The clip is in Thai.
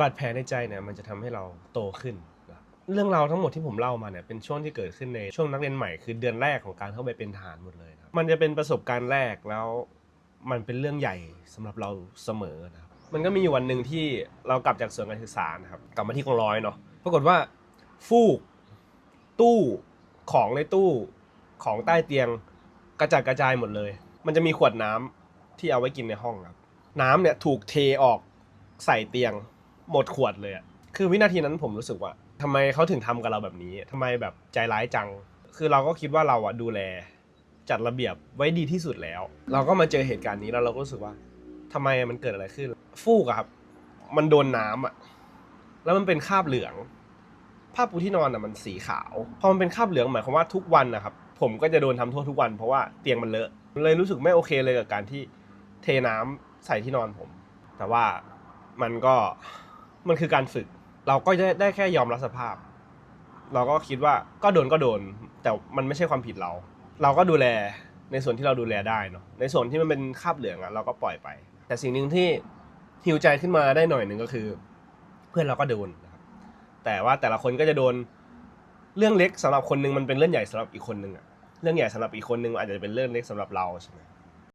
บาดแผลในใจเนี่ยมันจะทำให้เราโตขึ้นนะเรื่องราวทั้งหมดที่ผมเล่ามาเนี่ยเป็นช่วงที่เกิดขึ้นในช่วงนักเรียนใหม่คือเดือนแรกของการเข้าไปเป็นทหารหมดเลยนะครับมันจะเป็นประสบการณ์แรกแล้วมันเป็นเรื่องใหญ่สำหรับเราเสมอนะครับมันก็มีอยู่วันหนึ่งที่เรากลับจากส่วนการศึกษานะครับกลับมาที่กองร้อยเนาะปรากฏว่าฟูก ตู้ของในตู้ของใต้เตียงกระจัดกระจายหมดเลย มันจะมีขวดน้ำที่เอาไว้กินในห้องครับ น้ำเนี่ยถูกเทออกใส่เตียง หมดขวดเลยอะคือวินาทีนั้นผมรู้สึกว่าทำไมเขาถึงทำกับเราแบบนี้ทำไมแบบใจร้ายจัง คือเราก็คิดว่าเราอะดูแล จัดระเบียบไว้ดีที่สุดแล้ว เราก็มาเจอเหตุการณ์นี้แล้วเราก็รู้สึกว่าทำไมมันเกิดอะไรขึ้น ฟูกอะครับ มันโดนน้ำอะแล้วมันเป็นคราบเหลือง ผ้าปูที่นอนอะมันสีขาวพอมันเป็นคราบเหลืองหมายความว่าทุกวันนะครับ ผมก็จะโดนทำโทษทุกวันเพราะว่าเตียงมันเลอะเลยรู้สึกไม่โอเคเลยกับการที่เทน้ำใส่ที่นอนผม แต่ว่ามันก็ มันคือการฝึก เราก็จะได้แค่ยอมรับสภาพ เราก็คิดว่าก็โดนก็โดน แต่มันไม่ใช่ความผิดเรา เราก็ดูแลในส่วนที่เราดูแลได้เนาะในส่วนที่มันเป็นคาบเหลืองอะเราก็ปล่อยไป แต่สิ่งหนึ่งที่หิวใจขึ้นมาได้หน่อยหนึ่งก็คือ เพื่อนเราก็โดนนะครับแต่ว่าแต่ละคนก็จะโดนเรื่องเล็กสำหรับคนหนึงมันเป็นเรื่องใหญ่สำหรับอีกคนหนึ่งอะเรื่องใหญ่สำหรับอีกคนหนึ่งอาจจะเป็นเรื่องเล็กสำหรับเราใช่ไหม